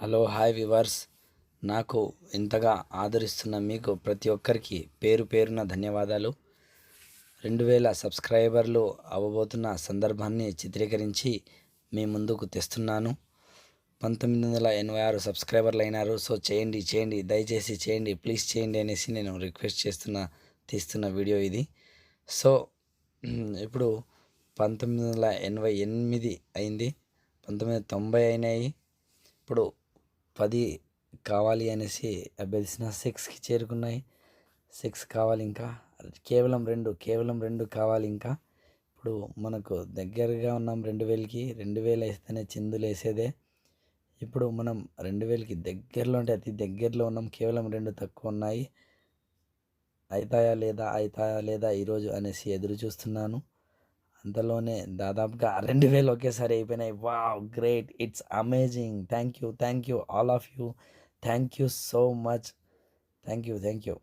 Hello hi viewers నాకు ఇంతగా ఆదరిస్తున్న మీకు ప్రతి ఒక్కరికి పేరు పేరున ధన్యవాదాలు. రెండు వేల సబ్స్క్రైబర్లు అవ్వబోతున్న సందర్భాన్ని చిత్రీకరించి మీ ముందుకు తెస్తున్నాను. పంతొమ్మిది వందల ఎనభై ఆరు సబ్స్క్రైబర్లు అయినారు. సో చేయండి చేయండి దయచేసి చేయండి ప్లీజ్ చేయండి అనేసి నేను రిక్వెస్ట్ చేస్తున్న తీస్తున్న వీడియో ఇది. సో ఇప్పుడు పంతొమ్మిది వందల ఎనభై ఎనిమిది అయింది. పంతొమ్మిది వందల తొంభై అయినాయి. ఇప్పుడు పది కావాలి అనేసి అభ్యర్థించిన సిక్స్కి చేరుకున్నాయి. సిక్స్ కావాలి ఇంకా. కేవలం రెండు కేవలం రెండు కావాలి ఇంకా. ఇప్పుడు మనకు దగ్గరగా ఉన్నాం రెండు వేలకి రెండు వేలు వేస్తేనే చిందులు వేసేదే. ఇప్పుడు మనం రెండు వేలకి దగ్గరలో అంటే అతి దగ్గరలో ఉన్నాం కేవలం రెండు తక్కువ ఉన్నాయి. అవుతాయా లేదా అవుతాయా లేదా ఈరోజు అనేసి ఎదురు చూస్తున్నాను. అంతలోనే దాదాపుగా రెండు వేలు ఒకేసారి అయిపోయినాయి wow great it's amazing thank you thank you all of you thank you so much thank you thank you